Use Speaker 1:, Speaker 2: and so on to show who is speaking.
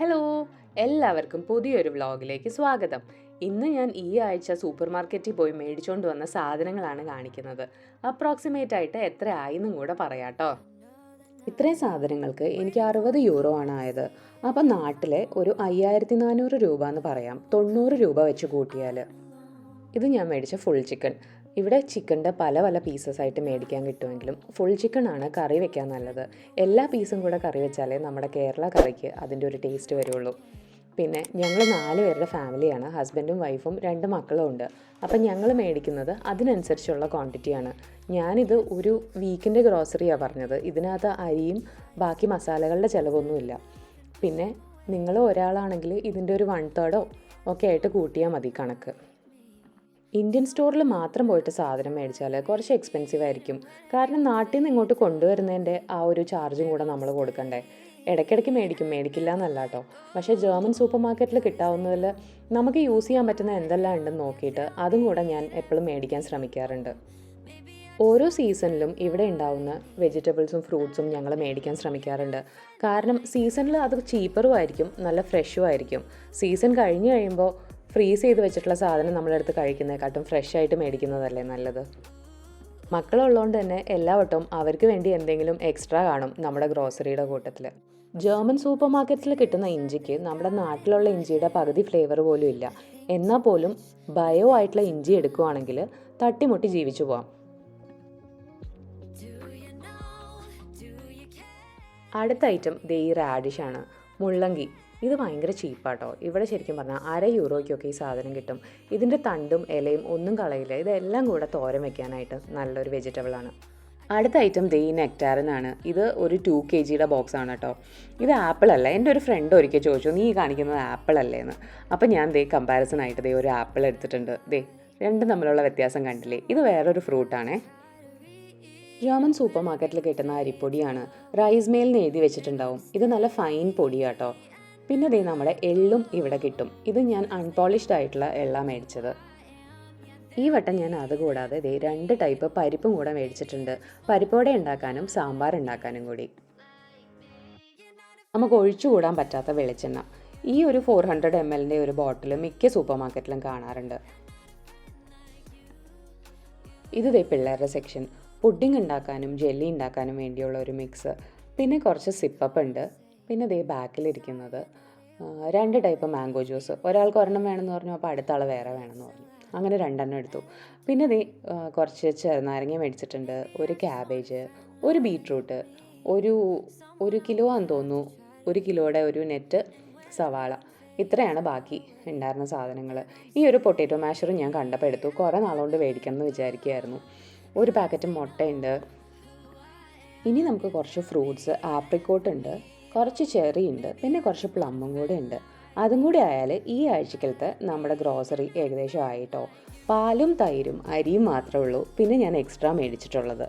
Speaker 1: Hello എല്ലാവർക്കും പുതിയൊരു വ്ലോഗിലേക്ക് സ്വാഗതം. ഇന്ന് ഞാൻ ഈ ആഴ്ച സൂപ്പർ മാർക്കറ്റിൽ പോയി മേടിച്ചുകൊണ്ട് വന്ന സാധനങ്ങളാണ് കാണിക്കുന്നത്. അപ്രോക്സിമേറ്റ് ആയിട്ട് എത്ര ആയിന്നും കൂടെ പറയാട്ടോ. ഇത്രയും സാധനങ്ങൾക്ക് എനിക്ക് അറുപത് യൂറോ ആണ് ആയത്. അപ്പം നാട്ടിലെ ഒരു അയ്യായിരത്തി നാനൂറ് രൂപ എന്ന് പറയാം. തൊണ്ണൂറ് രൂപ വെച്ച് കൂട്ടിയാൽ ഇത് ഞാൻ മേടിച്ച ഫുൾ ചിക്കൻ ഇവിടെ ചിക്കന്റെ പല പല പീസസ് ആയിട്ട് മേടിക്കാൻ കിട്ടുമെങ്കിലും ഫുൾ ചിക്കൻ ആണ് കറി വെക്കാൻ നല്ലത്. എല്ലാ പീസും കൂടെ കറി വെച്ചാലേ നമ്മുടെ കേരള കറിക്ക് അതിന്റെ ഒരു ടേസ്റ്റ് വരുള്ളൂ. പിന്നെ ഞങ്ങൾ നാല് പേരുടെ ഫാമിലിയാണ് ഹസ്ബൻഡും വൈഫും രണ്ട് മക്കളും ഉണ്ട്. അപ്പം ഞങ്ങൾ മേടിക്കുന്നത് അതിനനുസരിച്ചുള്ള ക്വാണ്ടിറ്റിയാണ് ഞാനിത് ഒരു വീക്കിന്റെ ഗ്രോസറിയാണ് പറഞ്ഞത്. ഇതിനകത്ത് അരിയും ബാക്കി മസാലകളുടെ ചിലവൊന്നുമില്ല പിന്നെ നിങ്ങൾ ഒരാളാണെങ്കിൽ ഇതിന്റെ ഒരു വൺ തേർഡോ ഒക്കെ ആയിട്ട് കൂട്ടിയാൽ മതി കണക്ക്. ഇന്ത്യൻ സ്റ്റോറിൽ മാത്രം പോയിട്ട് സാധനം മേടിച്ചാൽ കുറച്ച് എക്സ്പെൻസീവ് ആയിരിക്കും. കാരണം നാട്ടിൽ നിന്ന് ഇങ്ങോട്ട് കൊണ്ടുവരുന്നതിന്റെ ആ ഒരു ചാർജും കൂടെ നമ്മൾ കൊടുക്കണ്ടേ. ഇടയ്ക്കിടയ്ക്ക് മേടിക്കും. മേടിക്കില്ല എന്നല്ല കേട്ടോ പക്ഷേ ജർമ്മൻ സൂപ്പർ മാർക്കറ്റിൽ കിട്ടാവുന്നതിൽ നമുക്ക് യൂസ് ചെയ്യാൻ പറ്റുന്ന എന്തെല്ലാം ഉണ്ടെന്ന് നോക്കിയിട്ട് അതും കൂടെ ഞാൻ എപ്പോഴും മേടിക്കാൻ ശ്രമിക്കാറുണ്ട്. ഓരോ സീസണിലും ഇവിടെ ഉണ്ടാവുന്ന വെജിറ്റബിൾസും ഫ്രൂട്ട്സും ഞങ്ങൾ മേടിക്കാൻ ശ്രമിക്കാറുണ്ട്. കാരണം സീസണിൽ അത് ചീപ്പറും ആയിരിക്കും. നല്ല ഫ്രഷും ആയിരിക്കും. സീസൺ കഴിഞ്ഞ് കഴിയുമ്പോൾ ഫ്രീസ് ചെയ്ത് വെച്ചിട്ടുള്ള സാധനം നമ്മളെടുത്ത് കഴിക്കുന്നതിനെക്കാട്ടും ഫ്രഷ് ആയിട്ട് മേടിക്കുന്നതല്ലേ നല്ലത്? മക്കളുള്ളതുകൊണ്ട് തന്നെ എല്ലാ വട്ടവും അവർക്ക് വേണ്ടി എന്തെങ്കിലും എക്സ്ട്രാ കാണും നമ്മുടെ ഗ്രോസറിയുടെ കൂട്ടത്തിൽ ജർമ്മൻ സൂപ്പർ മാർക്കറ്റിൽ കിട്ടുന്ന ഇഞ്ചിക്ക് നമ്മുടെ നാട്ടിലുള്ള ഇഞ്ചിയുടെ പകുതി ഫ്ലേവർ പോലും ഇല്ല. എന്നാൽ പോലും ബയോ ആയിട്ടുള്ള ഇഞ്ചി എടുക്കുവാണെങ്കിൽ തട്ടിമുട്ടി ജീവിച്ചു പോവാം. അടുത്ത ഐറ്റം ദേ ഈ റാഡിഷ് ആണ്. മുള്ളങ്കി. ഇത് ഭയങ്കര ചീപ്പാട്ടോ. ഇവിടെ ശരിക്കും പറഞ്ഞാൽ അര യൂറോയ്ക്കൊക്കെ ഈ സാധനം കിട്ടും. ഇതിന്റെ തണ്ടും ഇലയും ഒന്നും കളയില്ല. ഇതെല്ലാം കൂടെ തോരൻ വെക്കാനായിട്ട് നല്ലൊരു വെജിറ്റബിൾ ആണ്. അടുത്ത ഐറ്റം ദേ നെക്ടാർ നെക്ടാറിനാണ് ഇത് ഒരു ടു കെ ജിയുടെ ബോക്സ് ആണ് കേട്ടോ ഇത് ആപ്പിൾ അല്ല. എന്റെ ഒരു ഫ്രണ്ട് ഒരിക്കൽ ചോദിച്ചു നീ കാണിക്കുന്നത് ആപ്പിൾ അല്ലേ? എന്ന്. അപ്പോൾ ഞാൻ ദേ കമ്പാരിസൺ ആയിട്ട് ദേ ഒരു ആപ്പിൾ എടുത്തിട്ടുണ്ട്. ദേ രണ്ടും തമ്മിലുള്ള വ്യത്യാസം കണ്ടില്ലേ? ഇത് വേറൊരു ഫ്രൂട്ടാണേ ജർമ്മൻ സൂപ്പർ മാർക്കറ്റിൽ കിട്ടുന്ന അരിപ്പൊടിയാണ് റൈസ് മേലിന് എഴുതി വെച്ചിട്ടുണ്ടാവും. ഇത് നല്ല ഫൈൻ പൊടിയാട്ടോ. പിന്നെ ദേ നമ്മുടെ എള്ളും ഇവിടെ കിട്ടും. ഇത് ഞാൻ അൺപോളിഷ്ഡ് ആയിട്ടുള്ള എള്ളാണ് മേടിച്ചത്. ഈ വട്ടം ഞാൻ അതുകൂടാതെ ദേ രണ്ട് ടൈപ്പ് പരിപ്പും കൂടെ മേടിച്ചിട്ടുണ്ട്. പരിപ്പോടെ ഉണ്ടാക്കാനും സാമ്പാർ ഉണ്ടാക്കാനും കൂടി. നമുക്ക് ഒഴിച്ചുകൂടാൻ പറ്റാത്ത വെളിച്ചെണ്ണ. ഈ ഒരു ഫോർ ഹൺഡ്രഡ് എം എല്ലിന്റെ ഒരു ബോട്ടിൽ മിക്ക സൂപ്പർ മാർക്കറ്റിലും കാണാറുണ്ട്. ഇത് ദേ പിള്ളേരുടെ സെക്ഷൻ പുഡിംഗ് ഉണ്ടാക്കാനും ജെല്ലി ഉണ്ടാക്കാനും വേണ്ടിയുള്ള ഒരു മിക്സ് പിന്നെ കുറച്ച് സിപ്പപ്പ് ഉണ്ട്. പിന്നെ ദേ ബാക്കിലിരിക്കുന്നത് രണ്ട് ടൈപ്പ് മാംഗോ ജ്യൂസ് ഒരാൾക്ക് ഒരെണ്ണം വേണമെന്ന് പറഞ്ഞു അപ്പോൾ അടുത്ത ആൾ വേറെ വേണമെന്ന് പറഞ്ഞു. അങ്ങനെ രണ്ടെണ്ണം എടുത്തു. പിന്നെ ദേ കുറച്ച് ചെറുനാരങ്ങ മേടിച്ചിട്ടുണ്ട്. ഒരു ക്യാബേജ് ഒരു ബീട്രൂട്ട് ഒരു ഒരു കിലോ ആണെന്ന് തോന്നുന്നു. ഒരു കിലോയുടെ ഒരു നെറ്റ് സവാള. ഇത്രയാണ് ബാക്കി ഉണ്ടായിരുന്ന സാധനങ്ങൾ. ഈ ഒരു പൊട്ടേറ്റോ മാഷറും ഞാൻ കണ്ടപ്പോൾ എടുത്തു. കുറേ നാളുകൊണ്ട് മേടിക്കണം എന്ന് വിചാരിക്കുമായിരുന്നു ഒരു പാക്കറ്റ് മുട്ടയുണ്ട്. ഇനി നമുക്ക് കുറച്ച് ഫ്രൂട്ട്സ് ആപ്രിക്കോട്ട് ഉണ്ട് കുറച്ച് ചെറി ഉണ്ട് പിന്നെ കുറച്ച് പ്ലമ്മും കൂടെ ഉണ്ട്. അതും കൂടി ആയാൽ ഈ ആഴ്ചക്കലത്തെ നമ്മുടെ ഗ്രോസറി ഏകദേശം ആയിട്ടോ? പാലും തൈരും അരിയും മാത്രമേ ഉള്ളൂ. പിന്നെ ഞാൻ എക്സ്ട്രാ മേടിച്ചിട്ടുള്ളത്.